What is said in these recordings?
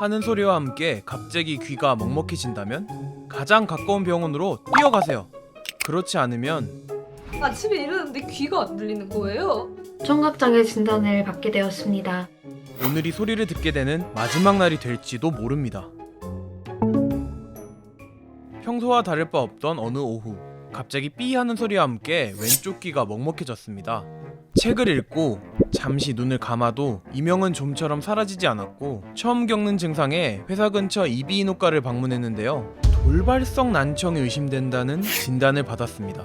하는 소리와 함께 갑자기 귀가 먹먹해진다면 가장 가까운 병원으로 뛰어가세요. 그렇지 않으면 아침에 일어났는데 귀가 안 들리는 거예요. 청각장애 진단을 받게 되었습니다. 오늘이 소리를 듣게 되는 마지막 날이 될지도 모릅니다. 평소와 다를 바 없던 어느 오후 갑자기 삐 하는 소리와 함께 왼쪽 귀가 먹먹해졌습니다. 책을 읽고 잠시 눈을 감아도 이명은 좀처럼 사라지지 않았고 처음 겪는 증상에 회사 근처 이비인후과를 방문했는데요. 돌발성 난청이 의심된다는 진단을 받았습니다.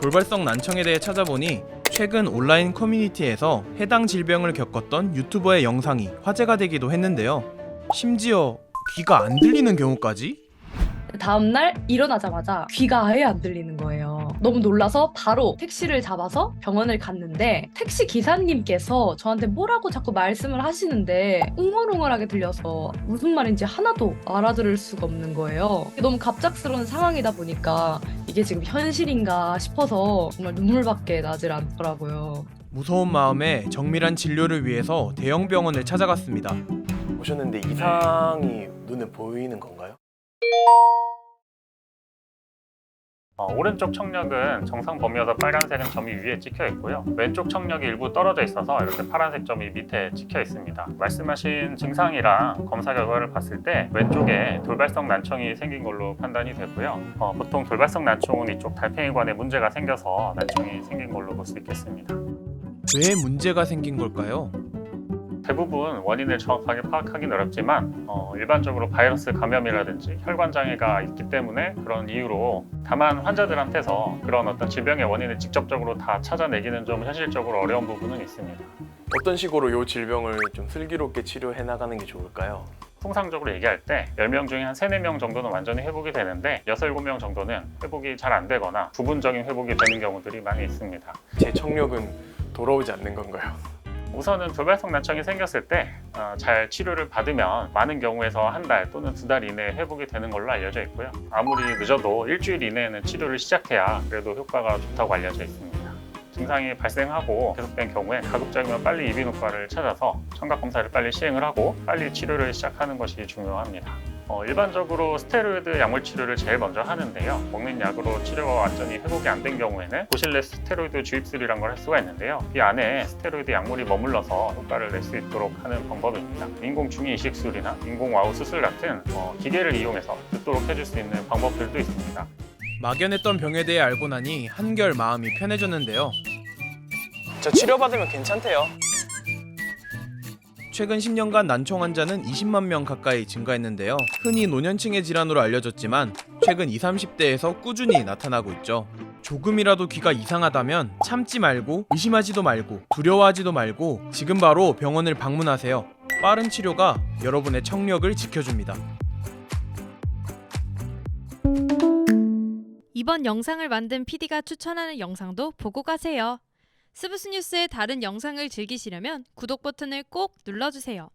돌발성 난청에 대해 찾아보니 최근 온라인 커뮤니티에서 해당 질병을 겪었던 유튜버의 영상이 화제가 되기도 했는데요. 심지어 귀가 안 들리는 경우까지? 다음날 일어나자마자 귀가 아예 안 들리는 거예요. 너무 놀라서 바로 택시를 잡아서 병원을 갔는데 택시 기사님께서 저한테 뭐라고 자꾸 말씀을 하시는데 웅얼웅얼하게 들려서 무슨 말인지 하나도 알아들을 수가 없는 거예요. 너무 갑작스러운 상황이다 보니까 이게 지금 현실인가 싶어서 정말 눈물밖에 나질 않더라고요. 무서운 마음에 정밀한 진료를 위해서 대형 병원을 찾아갔습니다. 오셨는데 이상이 눈에 보이는 건가요? 어, 오른쪽 청력은 정상 범위여서 빨간색은 점이 위에 찍혀 있고요. 왼쪽 청력이 일부 떨어져 있어서 이렇게 파란색 점이 밑에 찍혀 있습니다. 말씀하신 증상이랑 검사 결과를 봤을 때 왼쪽에 돌발성 난청이 생긴 걸로 판단이 되고요. 어, 보통 돌발성 난청은 이쪽 달팽이관에 문제가 생겨서 난청이 생긴 걸로 볼 수 있겠습니다. 왜 문제가 생긴 걸까요? 대부분 원인을 정확하게 파악하기는 어렵지만 어, 일반적으로 바이러스 감염이라든지 혈관 장애가 있기 때문에 그런 이유로 다만 환자들한테서 그런 어떤 질병의 원인을 직접적으로 다 찾아내기는 좀 현실적으로 어려운 부분은 있습니다. 어떤 식으로 이 질병을 좀 슬기롭게 치료해 나가는 게 좋을까요? 통상적으로 얘기할 때 10명 중에 한 3, 4명 정도는 완전히 회복이 되는데 6, 7명 정도는 회복이 잘 안 되거나 부분적인 회복이 되는 경우들이 많이 있습니다. 제 청력은 돌아오지 않는 건가요? 우선은 돌발성 난청이 생겼을 때 잘 치료를 받으면 많은 경우에서 한 달 또는 두 달 이내에 회복이 되는 걸로 알려져 있고요. 아무리 늦어도 일주일 이내에는 치료를 시작해야 그래도 효과가 좋다고 알려져 있습니다. 증상이 발생하고 계속된 경우에 가급적이면 빨리 이비인후과를 찾아서 청각 검사를 빨리 시행을 하고 빨리 치료를 시작하는 것이 중요합니다. 어, 일반적으로 스테로이드 약물 치료를 제일 먼저 하는데요. 먹는 약으로 치료가 완전히 회복이 안 된 경우에는 고실레 스테로이드 주입술이란 걸 할 수가 있는데요. 이 안에 스테로이드 약물이 머물러서 효과를 낼 수 있도록 하는 방법입니다. 인공 중위 이식술이나 인공 와우 수술 같은 어, 기계를 이용해서 듣도록 해줄 수 있는 방법들도 있습니다. 막연했던 병에 대해 알고 나니 한결 마음이 편해졌는데요. 저 치료받으면 괜찮대요. 최근 10년간 난청 환자는 20만 명 가까이 증가했는데요. 흔히 노년층의 질환으로 알려졌지만 최근 20, 30대에서 꾸준히 나타나고 있죠. 조금이라도 귀가 이상하다면 참지 말고 의심하지도 말고 두려워하지도 말고 지금 바로 병원을 방문하세요. 빠른 치료가 여러분의 청력을 지켜줍니다. 이번 영상을 만든 PD가 추천하는 영상도 보고 가세요. 스브스 뉴스의 다른 영상을 즐기시려면 구독 버튼을 꼭 눌러주세요.